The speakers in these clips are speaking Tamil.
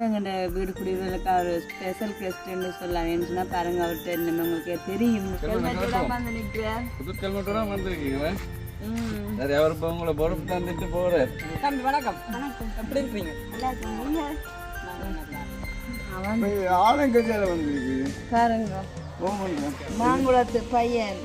எங்கள்ட வீடு குடிகளுக்கு அவர் ஸ்பெஷல் கெஸ்ட்னு சொல்லலாம் சொன்னால் பாருங்க அவர்கிட்ட நம்ம உங்களுக்கு தெரியும். புதுக்கல் மட்டும் வந்திருக்கீங்களே? ம். சரி அவர் இப்போ உங்களை பொறுப்பு தந்துட்டு போறார் தம்பி வணக்கம். வணக்கம். எப்படி இருக்கிறீங்க அவன் ஆலங்கஜால வந்திருக்கு. பாருங்க. மாங்குளத்து பையன்.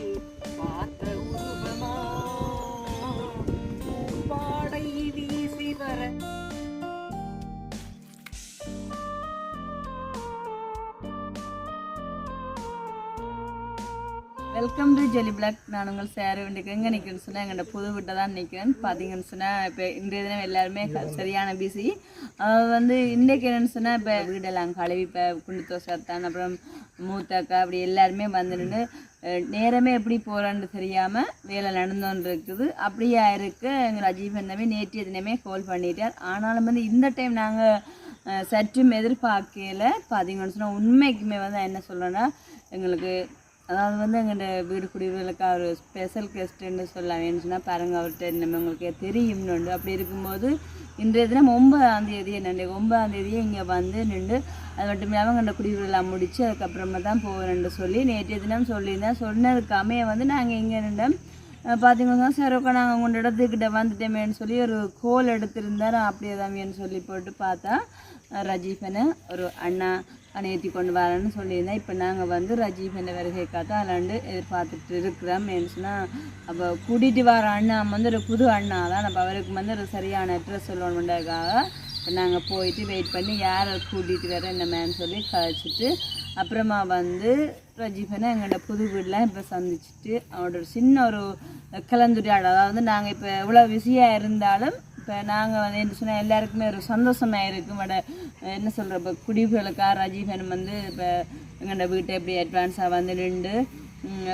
வெல்கம் டு ஜெலி பிளாக் நான் உங்கள் சேர வேண்டிக்கு எங்கே நிற்கிறேன்னு சொன்னால் எங்கள்கிட்ட புது வீட்டை தான் நிற்கிறேன் பார்த்தீங்கன்னு சொன்னால் இப்போ இன்றைய தினம் எல்லாருமே க- சரியான பிஸி வந்து இன்றைக்கு என்னென்னு சொன்னால் இப்போ வீடெல்லாம் கழுவி இப்போ குண்டு தோசத்தான் அப்புறம் மூத்தாக்கா அப்படி எல்லாருமே வந்து நின்று நேரமே எப்படி போகிறான்னு தெரியாமல் வேலை நடந்தோன்னு இருக்குது. அப்படியே இருக்கு எங்கள் அஜீவ் அண்ணாவே நேற்றைய தினமே கால் பண்ணிட்டார். ஆனாலும் வந்து இந்த டைம் நாங்கள் சற்றும் எதிர்பார்க்கல. பார்த்தீங்கன்னு சொன்னால் உண்மைக்குமே வந்து என்ன சொல்கிறேன்னா எங்களுக்கு அதாவது வந்து எங்கள்கிட்ட வீடு குடிகளுக்கு அவர் ஸ்பெஷல் கெஸ்ட்டுன்னு சொல்லலாம். ஏன்னு சொன்னால் அவர்கிட்ட நம்ம உங்களுக்கு தெரியும்னு உண்டு. அப்படி இருக்கும்போது இன்றைய தினம் ஒன்பதாம் தேதி என்னண்டு ஒன்பதாம் தேதியே இங்கே வந்து நின்று அது மட்டும் இல்லாமல் எங்கள்ட குடிகளெல்லாம் முடித்து அதுக்கப்புறமா தான் போகிறேன்னு சொல்லி நேற்றைய தினம் சொல்லியிருந்தேன். சொன்னதுக்கு அமைய வந்து நாங்கள் இங்கே நின்றோம் பார்த்தீங்கன்னா சரி ஓகே நாங்கள் உங்கள் இடத்துக்கிட்ட வந்துட்டோமேன்னு சொல்லி ஒரு கோல் எடுத்திருந்தார். அப்படியே தான் சொல்லி போட்டு பார்த்தா ரஜீஃபனை ஒரு அண்ணா அணையத்தி கொண்டு வரேன்னு சொல்லியிருந்தேன். இப்போ நாங்கள் வந்து ரஜீஃபனை வருகை காத்து அலாண்டு எதிர்பார்த்துட்டு இருக்கிறோம் சொன்னால் அப்போ கூட்டிகிட்டு வர அண்ணா வந்து ஒரு புது அண்ணா தான். அப்போ அவருக்கு வந்து ஒரு சரியான அட்ரஸ் சொல்லணுன்றதுக்காக இப்போ நாங்கள் போயிட்டு வெயிட் பண்ணி யாரை கூட்டிகிட்டு வர என்னமேன்னு சொல்லி கழிச்சிட்டு அப்புறமா வந்து ரஜீஃபனை எங்களோட புது வீடெலாம் இப்போ சந்திச்சுட்டு அவனோட ஒரு சின்ன ஒரு கலந்துரையாடல் அதாவது நாங்கள் இப்போ எவ்வளோ பிஸியாக இருந்தாலும் இப்போ நாங்கள் வந்து என்ன சொன்னால் எல்லாருக்குமே ஒரு சந்தோஷமாக இருக்கும். வட என்ன சொல்கிற இப்போ குடிகளுக்கா ரஜீஃபன் வந்து இப்போ எங்களோட வீட்டை எப்படி அட்வான்ஸாக வந்து நின்று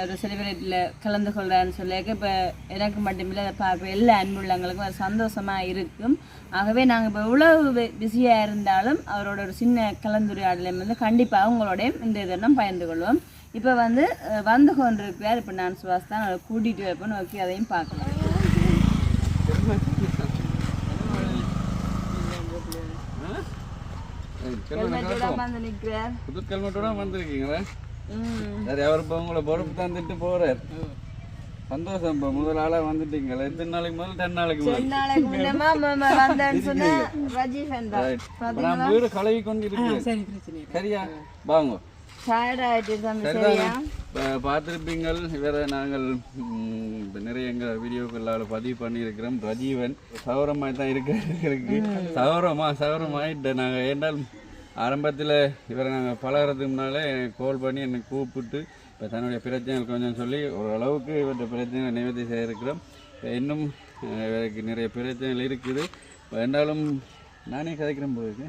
ஒரு செலிப்ரேட்டில் கலந்து கொள்கிறான்னு சொல்லியிருக்க இப்போ எனக்கு மட்டுமில்லை அதை பார்க்க எல்லா அன்புள்ளங்களுக்கும் ஒரு சந்தோஷமாக இருக்கும். ஆகவே நாங்கள் இப்போ இவ்வளவு பிஸியாக இருந்தாலும் அவரோட ஒரு சின்ன கலந்துரையாடலையும் வந்து கண்டிப்பாக அவங்களோடய இந்த இதெல்லாம் பயந்து கொள்வோம். இப்போ வந்து வந்து கொண்டிருக்கிறார். இப்போ நான் சுவாஸ் தான் கூட்டிகிட்டு வைப்பேன்னு ஓகே அதையும் பார்க்கலாம். புதுக்கல் மட்டும் வந்திருக்கீங்களே? ம். சரி அவர் இப்போ உங்களை பொறுப்பு தந்துட்டு போறார். சந்தோஷம் இப்போ முதல் வந்துட்டீங்களே. எத்தனை நாளைக்கு முதல்ல டென் நாளைக்கு நான் வீடு கழுவி கொண்டு இருக்கேன் சரியா? வாங்க. பார்த்துருப்பீங்கள் இவரை நாங்கள் இப்ப நிறைய எங்கள் வீடியோக்களால் பதிவு பண்ணியிருக்கிறோம். ரஜீவன் சௌரமாக தான் இருக்க இருக்கு. சௌரமா சௌரமாயிட்ட நாங்கள் ஏன்றால் ஆரம்பத்தில் இவரை நாங்கள் பழகிறதுக்கு முன்னாலே கால் பண்ணி என்னை கூப்பிட்டு இப்போ தன்னுடைய பிரச்சனைகள் கொஞ்சம் சொல்லி ஓரளவுக்கு இவற்றை பிரச்சனை நிவர்த்தி செய்திருக்கிறோம். இன்னும் இவருக்கு நிறைய பிரச்சனைகள் இருக்குது. என்றாலும் நானே கதைக்கிறேன் போயிருக்கு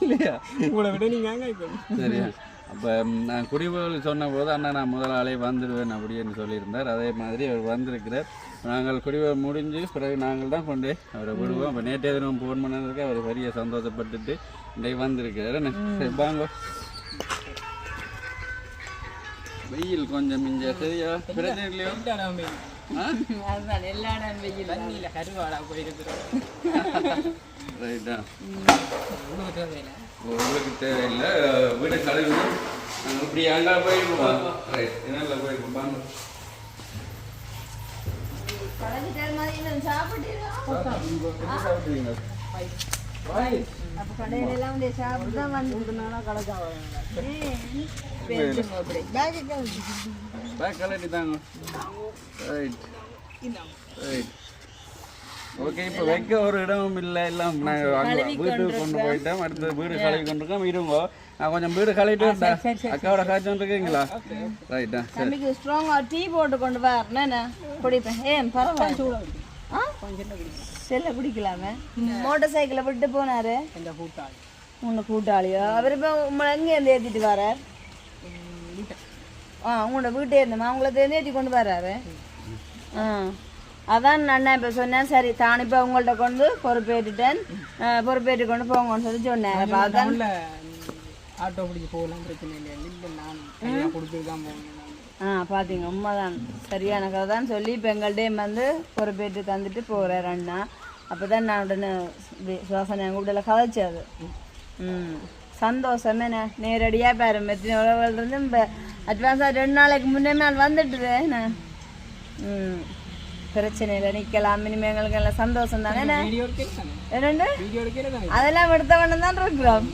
இல்லையா? உங்களை விட நீங்க அங்கே இப்போ? சரியா? அப்போ நான் குடிபோல் சொன்ன போது அண்ணா நான் முதல் ஆளே வந்துடுவேன் அப்படின்னு சொல்லியிருந்தார். அதே மாதிரி அவர் வந்திருக்கிறார். நாங்கள் குடிபோல் முடிஞ்சு பிறகு நாங்கள் தான் கொண்டு அவரை விடுவோம். அப்போ நேற்றைய தினம் ஃபோன் பண்ணதுக்கு அவர் பெரிய சந்தோஷப்பட்டுட்டு இன்றைக்கு வந்திருக்கிறார். வாங்க. வெயில் கொஞ்சம் மிஞ்ச சரியா? போயிருக்கிறோம். ரைட்டா உங்களுக்கு தேவையில்லை. வீடு கழுவி நாங்கள் இப்படி அங்கே போயிருக்கோம் ரைட். Bag எங்க வச்சு? பேக் கலட்டி தாங்க ரைட் ரைட் ஓகே இப்போ வைக்க ஒரு இடமும் இல்லை. எல்லாம் நாங்கள் வீட்டுக்கு கொண்டு போயிட்டோம் அடுத்து வீடு கழுவி கொண்டிருக்கோம் இருங்கோ. நான் கொஞ்சம் வீடு கழுவிட்டு அக்காவோட காய்ச்சி வந்துருக்கீங்களா? ரைட்டா சரி. தம்பிக்கு ஸ்ட்ராங்கா டீ போட்டு கொண்டு வா என்ன குடிப்பேன். ஏன் பரவாயில்ல ஆ? செல்ல குடிக்கலாமே. மோட்டார் சைக்கிளை விட்டு போனாரு. இந்த கூட்டாளி. உன்னை கூட்டாளியோ? அவர் இப்போ உங்களை எங்கேருந்து ஏற்றிட்டு வரார்? ஆ உங்களோட வீட்டே இருந்தமா? உங்களை தேர்ந்து ஏற்றி கொண்டு வராரு? ஆ. அதான் நான் இப்போ சொன்னேன். சரி தான் இப்போ உங்கள்கிட்ட கொண்டு பொறுப்பேற்றுட்டேன். பொறுப்பேற்று கொண்டு போங்கன்னு சொல்லி சொன்னேன். அப்போ அதான் ஆட்டோ பிடிச்சி போகலாம் பிரச்சனை இல்லை இல்லை நான் கொடுத்துட்டு தான் போகணும். நான். ஆ பார்த்தீங்க உண்மைதான். சரியான கதை தான் சொல்லி இப்போ எங்கள்கிட்டயும் வந்து பொறுப்பேற்று தந்துட்டு போகிறார் அண்ணா. அப்போ தான் நான் உடனே சுவாசனை எங்கள் வீட்டில் கதைச்சது. ம் சந்தோஷம் என்ன நேரடியாக பாரு மெத்தின உழவுகள் இருந்து இப்போ அட்வான்ஸாக ரெண்டு நாளைக்கு முன்னே நான் வந்துட்டுறேன் என்ன ம். பிரச்சனை இல்லை நிற்கலாம் இனிமே எங்களுக்கு எல்லாம் சந்தோஷம் தானே என்னண்டு அதெல்லாம் எடுத்த வேணும் தான்? இருக்கிறோம்.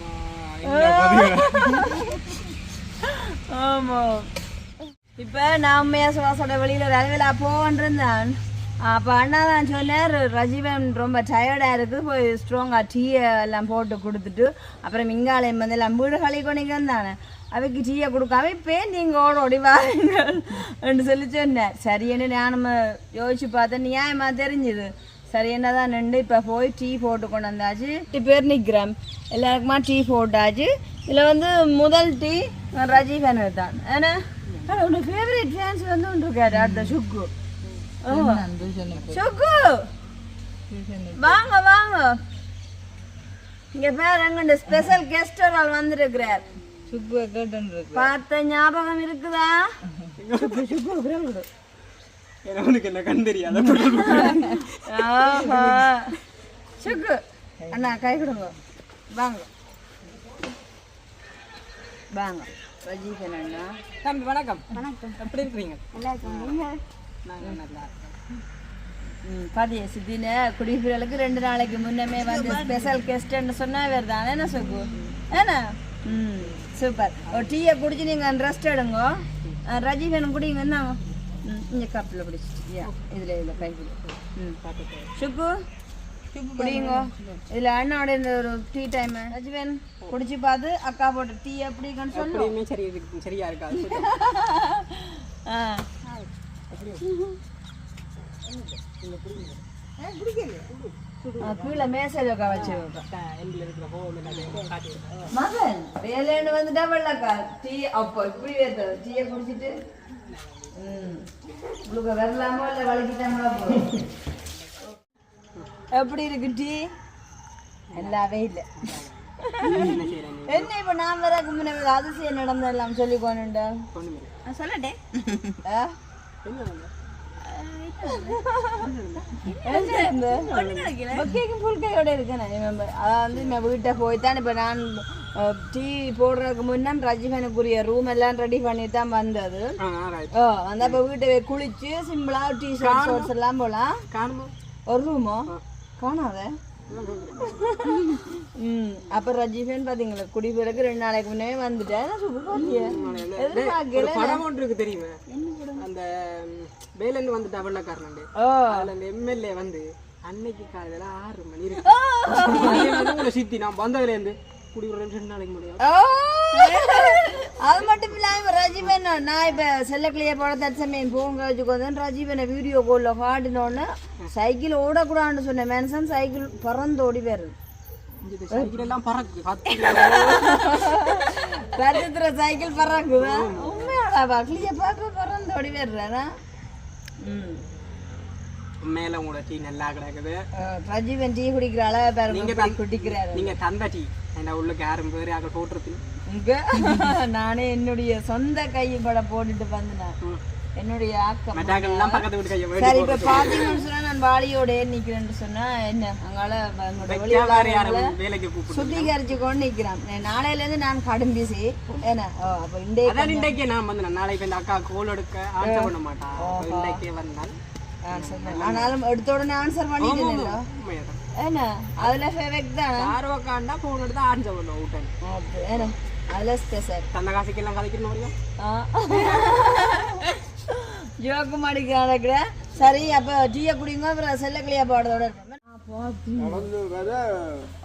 ஆமா இப்போ நான் உண்மையா சுவாசோட வெளியில் ரயில்வேல போகன்றிருந்தேன் அப்போ அண்ணா தான் சொன்னார் ரஜீவன் ரொம்ப டயர்டாக இருக்குது போய் ஸ்ட்ராங்காக டீயை எல்லாம் போட்டு கொடுத்துட்டு அப்புறம் மிங்காலயம் வந்து எல்லாம் வீடு வந்தானே அவைக்கு டீயை கொடுக்காம இப்போ நீங்கள் ஓட ஓடி வாருங்கள் என்று சொல்லி சொன்னேன் சரின்னு நானும் யோசிச்சு பார்த்தேன் நியாயமாக தெரிஞ்சுது. சரி என்னதான் நின்று இப்போ போய் டீ போட்டு கொண்டு வந்தாச்சு. எட்டு பேர் நிற்கிறோம் எல்லாருக்குமா டீ போட்டாச்சு. இதில் வந்து முதல் டீ ரஜீவன் தான். ஏன்னா உன்னோட ஃபேவரட் ஃபேன்ஸ் வந்து ஒன்று இருக்காரு அடுத்த சுக்கு. சுக்கு. வாங்க வாங்க. இங்க பேர் எங்க ஸ்பெஷல் கெஸ்ட் ஒரு ஆள் வந்திருக்கிறார். பார்த்த ஞாபகம் இருக்குதா. எனக்கு என்ன கண் தெரியாது ஆஹா. சுக்கு. அண்ணா கை கொடுங்க. வாங்க. வாங்க. ரஜீவன் அண்ணா. தம்பி வணக்கம். வணக்கம். எப்படி இருக்கிறீங்க? நல்லா இருக்கீங்க நாங்கள் நல்லா இருக்கோம். பாதிய சித்தின? குடிபிறலுக்கு ரெண்டு நாளைக்கு முன்னமே வந்து ஸ்பெஷல் கெஸ்ட்னு சொன்னா வேறு தானே என்ன சுக்கு? ஏன்னா ம் சூப்பர். ஒரு டீயை குடிச்சு நீங்கள் ரெஸ்ட் எடுங்க. ரஜீவன் குடிங்க என்ன? ம் இங்கே கப்பில் குடிச்சிட்டு. யா இதில் இதில் கை குடி. ம். சுக்கு குடிங்க. இதில் அண்ணாவோட இந்த ஒரு டீ டைம் ரஜீவன் குடிச்சு பார்த்து அக்கா போட்ட டீ எப்படிங்கன்னு சொல்லு சரி இருக்கு சரியா இருக்காது ஆ. ஆ, கீழே மேசையில் வச்சு மகன் வேலைன்னு வந்துட்டா வெள்ளக்கா டீ அப்போ இப்படி வேறு டீயை குடிச்சிட்டு ம் உங்களுக்கு வரலாமோ இல்லை வலிக்கிட்டாங்களா போதும் எப்படி இருக்கு டீ எல்லாவே இல்லை என்ன இப்போ நான் வரக்கு முன்னே அதிசயம் நடந்தெல்லாம் சொல்லி போனுண்டா ஒன்றுமே வீட்டை போய் தான் இப்போ நான் டீ போடுறதுக்கு முன்னே ரஜிவனுக்குரிய ரூம் எல்லாம் ரெடி பண்ணி தான் வந்தது அந்த இப்போ வீட்டை குளிச்சு சிம்பிளா டீ ஷர்ட் ஷர்ட்ஸ் எல்லாம் போலாம் காணுமா? ஒரு ரூமோ? காணாத. ம் அப்போ ரஜிஃபன் பார்த்தீங்களா குடி பிறகு ரெண்டு நாளைக்கு முன்னே வந்துட்டேன் super பாத்தியா? படம் ஒன்று இருக்கு தெரியுமா? அந்த வேலன்னு வந்து டபுள்காரனண்டு ஓ. அதுல அந்த எம்எல்ஏ வந்து அன்னைக்கு காலையில ஆறு மணி இருக்கு. சித்தி. நான் வந்ததுல இருந்து குடி ஒரு ரெண்டு நாளைக்கு முடியும்! அது மட்டும் இல்லாம ரஜீவன் நான் இப்ப செல்லக்கிளிய போட தற்சமயம் போங்க வச்சுக்கோதேன் ரஜீவனை வீடியோ கால்ல காட்டினோன்னு சைக்கிள் ஓடக்கூடாதுன்னு சொன்ன மனுஷன் சைக்கிள் பறந்து ஓடி வருது இந்த சைக்கிள் எல்லாம் பறக்கு கத்து பரத்துற சைக்கிள் பறக்குதா? உண்மையாடா கிளிய பார்க்க பறந்து ஓடி வர்றானா ம். மேல உங்களோட டீ நல்லா கிடக்குது. ரஜீவன் டீ குடிக்கிற அளவு பாருங்க நீங்க குடிக்கிறாரு. நீங்க தந்த டீ. என்ன உள்ளுக்கு யாரும் பேர் அங்கே போட்டுருப்பீங்க? நானே என்னுடைய சொந்த கைப்பட போட்டுட்டு வந்தேன் என்னுடைய ஆக்கம். சரி இப்ப பாத்தீங்கன்னு சொன்னா நான் வாளியோட நிக்கிறேன்னு சொன்னா என்ன அங்கால சுத்திகரிச்சு கொண்டு நிக்கிறான். நாளையில இருந்து நான் கடும் பிசி. என்ன? அப்ப இன்றைக்கே நான் வந்து நாளைக்கு இந்த அக்கா கோல் எடுக்க ஆன்சர் பண்ண மாட்டா. அப்ப இன்றைக்கே பண்ண ஆனாலும் எடுத்த உடனே ஆன்சர் உண்மையாதான். என்ன? அதுல ஃபேவரட் தானே? யாரோ உட்காண்டா போன் எடுத்து ஆன்சர் பண்ணுவோம் என்ன? அதுல ஸ்பெஷல் தந்த காசுக்கெல்லாம் கதைக்கணும் ஜோக்கு மாடிக்கிறான் சரி அப்ப டீயை குடிங்க அப்புறம் செல்லக்கிளியா பாடுறதோட நடந்து வர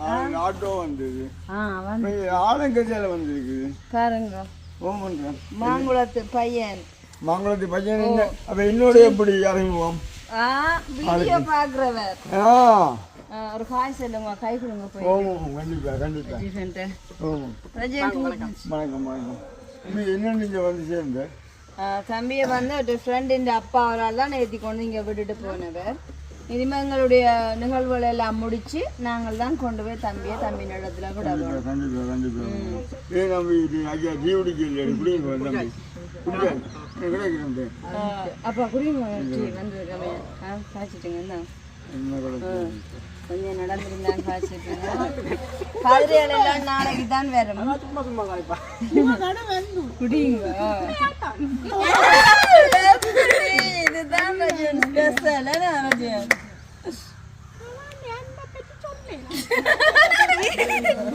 ஆ- ஆட்டோ வந்தது. வந்து. ஆலங்கஜால வந்திருக்குது பாருங்க. மாங்குளத்து பையன். மங்களத்து பையன் என்ன? அப்ப என்னோட எப்படி அறிமுகம் ஆ வீடியோ பாக்குறவர். ஒரு காய் சொல்லுங்க கை கொடுங்க போய். ஓமம் கண்டிப்பா கண்டிப்பா. ரஜிஃபன்ட்டு. ஓமம். ரஜினி வணக்கம் வணக்கம் இது என்ன நீங்க வந்து சேர்ந்த? தம்பியை வந்து ஒரு ஃப்ரெண்டின் அப்பா அவரால் தான் ஏற்றி கொண்டு இங்கே விட்டுட்டு போனவர். இனிமேல் எங்களுடைய நிகழ்வுகளை எல்லாம் முடிச்சு நாங்கள் தான் கொண்டு போய் தம்பியை தம்பி இடத்துல ஏன் நம்பி ஐயா குடிங்க கிடைக்கிறேன் அப்பா குடிங்க வந்து காய்ச்சிட்டுங்க என்ன? கொஞ்சம் நடந்திருந்தாங்க காய்ச்சிட்டு கதிரைகள் எல்லாம் நாளைக்கு தான் வரும். சும்மா சும்மா காய்ப்பா. குடிங்க. இதுதான் ரஜன் ஸ்பெஷல் ரஜன்.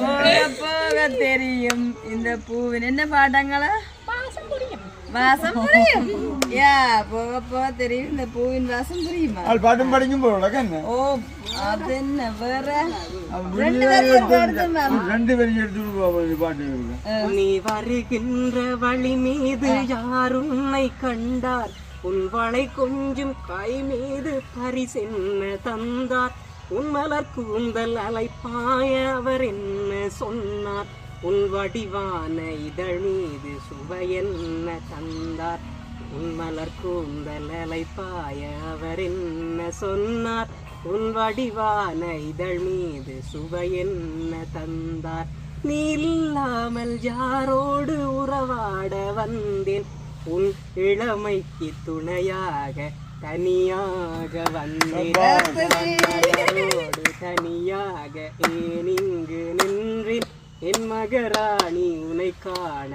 போக போக தெரியும் இந்த பூவின். என்ன பாட்டங்களா? வாசம் புரியும் யா போக போக தெரியும் இந்த பூவின் வாசம் புரியுமா அது பாட்டும் படிக்கும் போல என்ன ஓ அது என்ன வேற ரெண்டு பேரும் எடுத்து பாட்டு நீ வருகின்ற வழி மீது யார் உன்னை கண்டார் உன் வளை கொஞ்சம் கை மீது பரிசென்ன தந்தார் உன் மலர் கூந்தல் அலைப்பாய அவர் என்ன சொன்னார் உன் வடிவான இதழ் மீது சுவையென்ன தந்தார்? உன் மலர் கூந்தல் அலைப்பாய அவர் என்ன சொன்னார்? உன் வடிவான இதழ் மீது சுவையென்ன தந்தார்? நீ இல்லாமல் யாரோடு உறவாட வந்தேன்? உன் இளமைக்கு துணையாக தனியாக வந்தேன். தனியாக ஏன் இங்கு நின்றேன் என் மகராணி உன்னை காண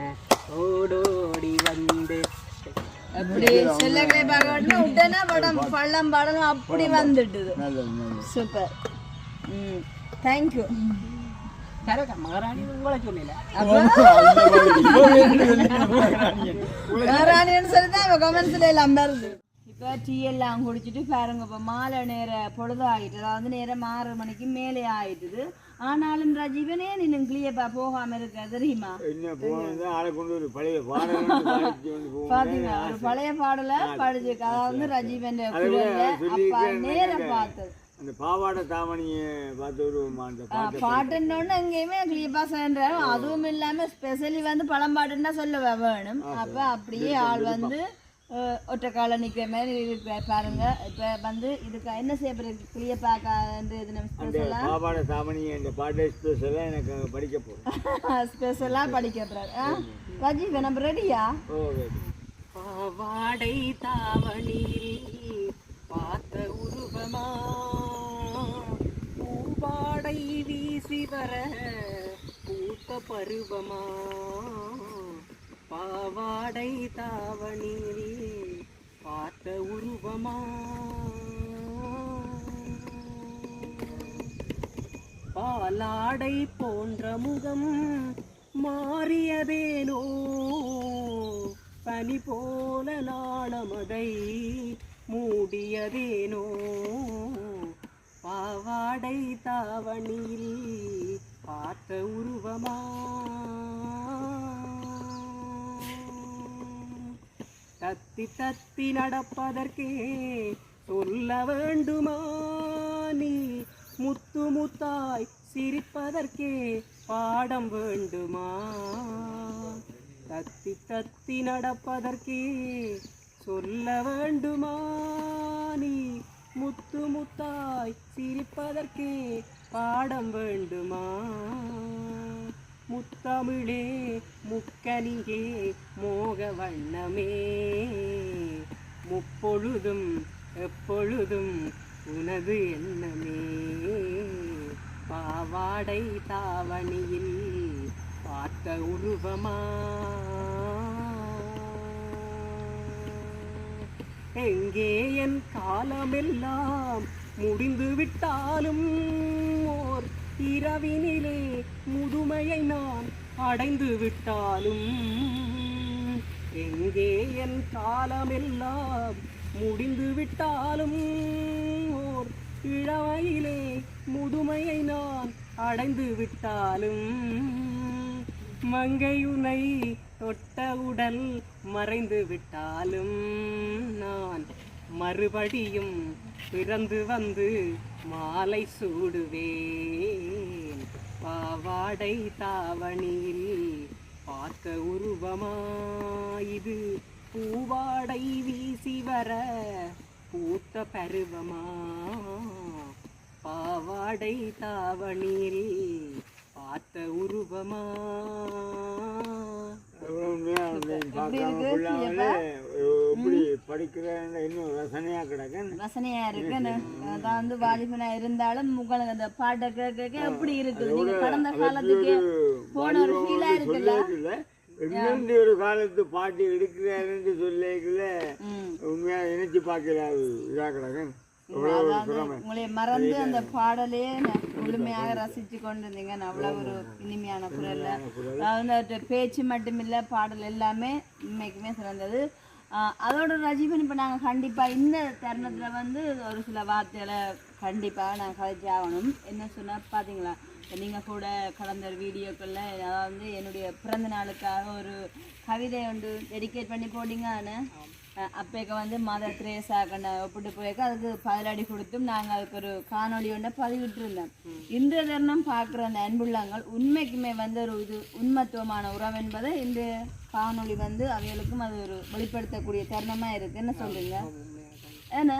ஓடோடி வந்தேன் அப்படி சில்லறை பார்க்கணும் உடனே படம் பள்ளம் படம் அப்படி வந்துட்டுது. சூப்பர். ம் தேங்க்யூ மகாராணி உங்களை சொல்லல ராணின்னு சொல்லி தான் கமெண்ட்ஸில் எல்லாம் வருது. இப்போ டீ எல்லாம் குடிச்சிட்டு பாருங்க இப்போ மாலை நேர பொழுது ஆகிட்டு அதாவது நேரம் ஆறு மணிக்கு மேலே ஆயிட்டுது. ஆனாலும் ரஜீவனே நீனும் கிளியப்பா போகாம இருக்க தெரியுமா? என்ன போனது ஆளை கொண்டு ஒரு பழைய பாடிச்சு பாத்தீங்களா? ஒரு பாடல படிச்சிருக்கு அதாவது வந்து ரஜீவன் அப்பா நேரம் பார்த்தது அந்த பாவாடை தாவணியை பார்த்து ஒரு அந்த பாட்டு பாட்டுன்னொன்னு எங்கேயுமே கிளியப்பா சொல்றாரு அதுவும் இல்லாம ஸ்பெஷலி வந்து பழம்பாட்டுன்னா சொல்ல வேணும். அப்ப அப்படியே ஆள் வந்து ஒற்றை கால நிக்கிற மாதிரி இருக்கிறார் பாருங்க. இப்ப வந்து இதுக்கு என்ன செய்ய போறது கிளியப்பாக்கான்ற இது நம்ம அந்த பாட்டை ஸ்பெஷலாக எனக்கு படிக்க போகிறேன் ஸ்பெஷலா படிக்கிறார் ரஜீவ் நம்ம ரெடியா ஓகே பாவாடை தாவணியில் பார்த்த உருவமா? பூவாடை வீசி வர பூத்த பருவமா? பாவாடை தாவணியில் பார்த்த உருவமா? பாலாடை போன்ற முகம் மாறியதேனோ? பனி போல நாணமதை மூடியதேனோ? பாவாடை தாவணியில் பார்த்த உருவமா? தத்தி தத்தி நடப்பதற்கே சொல்ல வேண்டுமா நீ? முத்து முத்தாய் சிரிப்பதற்கே பாடம் வேண்டுமா? தத்தி தத்தி நடப்பதற்கே சொல்ல வேண்டுமா நீ? முத்து முத்தாய் சிரிப்பதற்கே பாடம் வேண்டுமா? முத்தமிழே முக்கனியே மோக வண்ணமே முப்பொழுதும் எப்பொழுதும் உனது எண்ணமே. பாவாடை தாவணியில் பார்த்த உருவமா? எங்கே என் காலமெல்லாம் முடிந்து விட்டாலும் ஓர் இரவினிலே முதுமையை நான் அடைந்து விட்டாலும் எங்கே என் காலமெல்லாம் முடிந்து விட்டாலும் ஓர் இளமையிலே முதுமையை நான் அடைந்து விட்டாலும் மங்கையுனை தொட்ட உடல் மறைந்து விட்டாலும் நான் மறுபடியும் பிறந்து வந்து மாலை சூடுவேன். பாவாடை தாவணியில் பார்க்க உருவமா இது பூவாடை வீசி வர பூத்த பருவமா? பாவாடை தாவணியில் பார்த்த உருவமா? படிக்கிறேன் இன்னும் ரசனையா இருக்கு அதான் வந்து வாலிபனா இருந்தாலும் உங்களுக்கு அந்த பாட்டை கேட்க எப்படி இருக்குது நீங்க கடந்த காலத்துக்கு போன ஒரு ஃபீலா இருக்குல்ல? சொல்லல இன்னொன்று ஒரு காலத்து பாட்டு எடுக்கிறாருன்னு சொல்லிக்கல ம். உண்மையாக நினைச்சு பார்க்கிறாரு இதாக கிடக்கேன் அதாவது உங்களை மறந்து அந்த பாடலையே ந- முழுமையாக ரசிச்சு கொண்டிருந்தீங்க. அவ்வளவு ஒரு இனிமையான குரல்ல. அதாவது பேச்சு மட்டுமில்ல பாடல் எல்லாமே உண்மைக்குமே சிறந்தது. அதோட ரஜீவன் இப்போ நாங்கள் கண்டிப்பாக இந்த தருணத்தில் வந்து ஒரு சில வார்த்தைகளை கண்டிப்பாக நாங்கள் கதைச்சு ஆகணும். என்ன சொன்னால் பார்த்தீங்களா இப்போ நீங்கள் கூட கடந்த ஒரு வீடியோக்களில் அதாவது வந்து என்னுடைய பிறந்த நாளுக்காக ஒரு கவிதை ஒன்று டெடிகேட் பண்ணி போட்டீங்கன்னு அப்பேக்க வந்து மதர் திரேசா கண்ண ஒப்பிட்டு போயிருக்க. அதுக்கு பதிலடி கொடுத்தும் நாங்கள் அதுக்கு ஒரு காணொளி ஒன்றை பதிவிட்டிருந்தோம். இன்றைய தருணம் பார்க்குற அந்த அன்புள்ளங்கள் உண்மைக்குமே வந்து ஒரு இது உண்மத்துவமான உறவு என்பதை இந்த காணொளி வந்து அவைகளுக்கும் அது ஒரு வெளிப்படுத்தக்கூடிய தருணமாக இருக்கு என்ன சொல்றீங்க ஏன்னா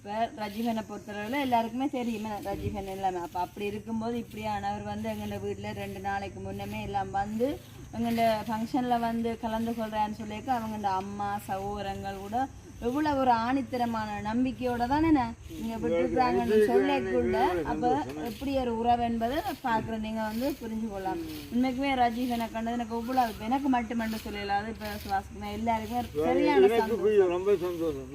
இப்போ ரஜிஃபனை பொறுத்தளவில் எல்லாருக்குமே தெரியுமே ரஜிஃபன் எல்லாமே. அப்போ அப்படி இருக்கும்போது இப்படியானவர் வந்து எங்களோட வீட்டில் ரெண்டு நாளைக்கு முன்னமே எல்லாம் வந்து எங்களோட ஃபங்க்ஷனில் வந்து கலந்து கொள்கிறேன்னு சொல்லியிருக்க அவங்களோட அம்மா சகோதரங்கள் கூட எவ்வளோ ஒரு ஆணித்தரமான நம்பிக்கையோட தானே நீங்கள் விட்டுருக்காங்கன்னு சொல்லக்குள்ள அப்போ எப்படி ஒரு உறவு என்பதை பார்க்குற நீங்கள் வந்து புரிஞ்சு கொள்ளலாம் உண்மைக்குமே ரஜீவ் எனக்கு கண்டது எனக்கு எவ்வளோ எனக்கு மட்டுமன்று சொல்லலாது. இப்போ சுவாசிக்குமே எல்லாருக்குமே சரியான சந்தோஷம். ரொம்ப சந்தோஷம்.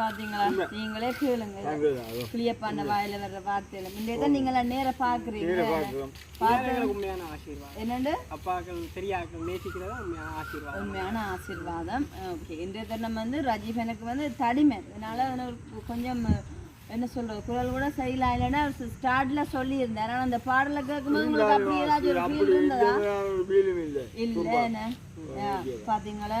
பாத்தீங்களா? நீங்களே கேளுங்க. கிளியப்பான வாயில வர்ற வார்த்தையில. முன்னே தான் நீங்கள நேர ஆசீர்வாதம். என்னண்டு? அப்பாக்கள் பெரியாக்கள் நேசிக்கிறதா உண்மையான ஆசீர்வாதம். உண்மையான ஆசீர்வாதம். ஓகே இன்றைய தினம் வந்து ரஜீவ் எனக்கு வந்து தடிமை. அதனால கொஞ்சம் என்ன சொல்றது குரல் கூட சரியில்லை இல்லைன்னா ஸ்டார்ட்ல சொல்லியிருந்தேன். ஆனால் அந்த பாடலை கேட்கும்போது உங்களுக்கு அப்படி ஏதாச்சும் ஒரு ஃபீல் இருந்ததா? ஒரு ஃபீலும் இல்லை. இல்லைன்னு. பார்த்தீங்களா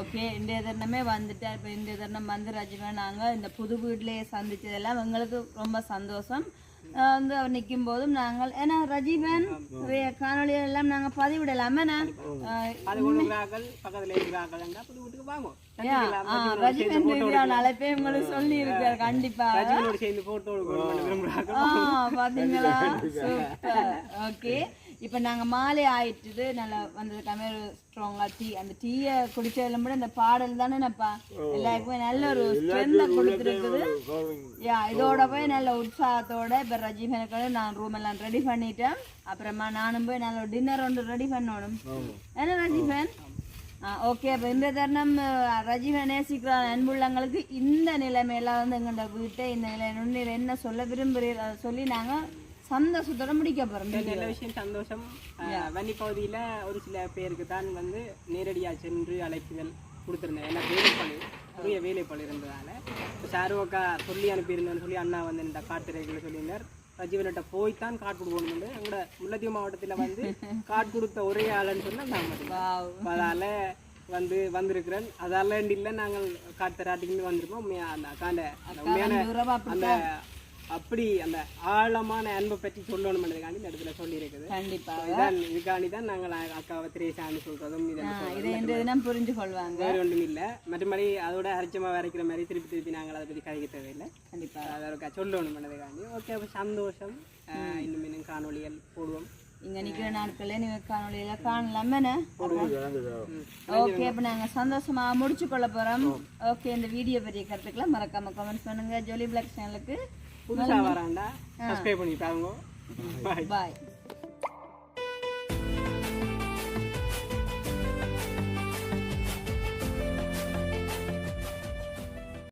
ஓகே. இன்றைய தினமே வந்துட்டேன் இப்போ இன்றைய தினம் வந்து ரஜினா நாங்கள் இந்த புது வீட்டிலேயே சந்திச்சதெல்லாம் எங்களுக்கு ரொம்ப சந்தோஷம். வந்து அவர் நிற்கும் போதும் நாங்கள் ஏன்னா நிறைய காணொலிகள் எல்லாம் நாங்கள் பதிவிடலாம் ஏன்னா ரீதியான அழைப்பே உங்களுக்கு சொல்லி இருக்காரு கண்டிப்பா. சூப்பர். ஓகே. இப்போ நாங்க மாலை ஆயிட்டுது நல்லா வந்ததுக்காமே ஒரு ஸ்ட்ராங்கா டீ அந்த டீயை குடிச்சதுல கூட இந்த பாடல் தானேப்பா எல்லாருக்குமே நல்ல ஒரு ஸ்ட்ரென்த்தை கொடுத்துருக்குது. யா இதோட போய் நல்ல உற்சாகத்தோட இப்போ ரஜீவ் எனக்கு நான் ரூம் எல்லாம் ரெடி பண்ணிட்டேன். அப்புறமா நானும் போய் நல்ல டின்னர் ஒன்று ரெடி பண்ணணும். என்ன ரஜீவன் ஓகே அப்போ இந்த தருணம் ரஜீவன் நேசிக்கிற அன்புள்ளங்களுக்கு இந்த நிலைமையெல்லாம் வந்து எங்களோட வீட்டை இந்த நிலை நுண்ணீர் என்ன சொல்ல விரும்புகிறீர் அதை சொல்லி நாங்கள் சந்தோஷத்தோட முடிக்க போகிறோம் நல்ல விஷயம் சந்தோஷம் வன்னி பகுதியில் ஒரு சில பேருக்கு தான் வந்து நேரடியாக சென்று அழைப்புகள் கொடுத்துருந்தேன். ஏன்னா வேலைப்பழு நிறைய வேலைப்பழு இருந்ததால. இப்போ சொல்லி அனுப்பியிருந்தேன்னு சொல்லி அண்ணா வந்து இந்த காட்டுரைகளை சொல்லியிருந்தார். ரஜீவன்கிட்ட போய் தான் காட் கொடுக்கணும் எங்களோட முல்லத்தீவு மாவட்டத்தில் வந்து காட் கொடுத்த ஒரே ஆளுன்னு சொன்னால் நான் மட்டும் அதால வந்து வந்திருக்கிறேன். அதால இல்லை நாங்கள் காட்டுறாட்டிக்கு வந்திருக்கோம். உண்மையா அந்த உண்மையான அந்த அப்படி அந்த ஆழமான அன்பை பற்றி சொல்லணும்ன்றதுக்காண்டி இந்த இடத்துல சொல்லியிருக்குது. கண்டிப்பா. இதான் இதுக்காண்டி தான் நாங்கள் அக்காவை திரேசான்னு இது தினம் புரிஞ்சு கொள்வாங்க வேறு ஒன்றும் இல்லை. மற்றபடி அதோட அரைச்சமா வரைக்கிற மாதிரி திருப்பி திருப்பி நாங்கள் அதை பற்றி கதைக்க தேவையில்லை. கண்டிப்பா. அதை சொல்லணும் பண்ணதுக்காண்டி ஓகே அப்போ சந்தோஷம். இன்னும் இன்னும் காணொளிகள் போடுவோம். இங்க நிக்கிற நாட்களே நீங்க காணொலியில காணலாம். என்ன? ஓகே அப்ப நாங்க சந்தோஷமா முடிச்சு கொள்ள போறோம் ஓகே இந்த வீடியோ பற்றிய கருத்துக்களை மறக்காம கமெண்ட்ஸ் பண்ணுங்க. ஜோலி பிளாக் சேனலுக்கு புதுசாக வராண்டா? சப்ஸ்கிரைப் பண்ணிட்டாங்க பாய் பாய்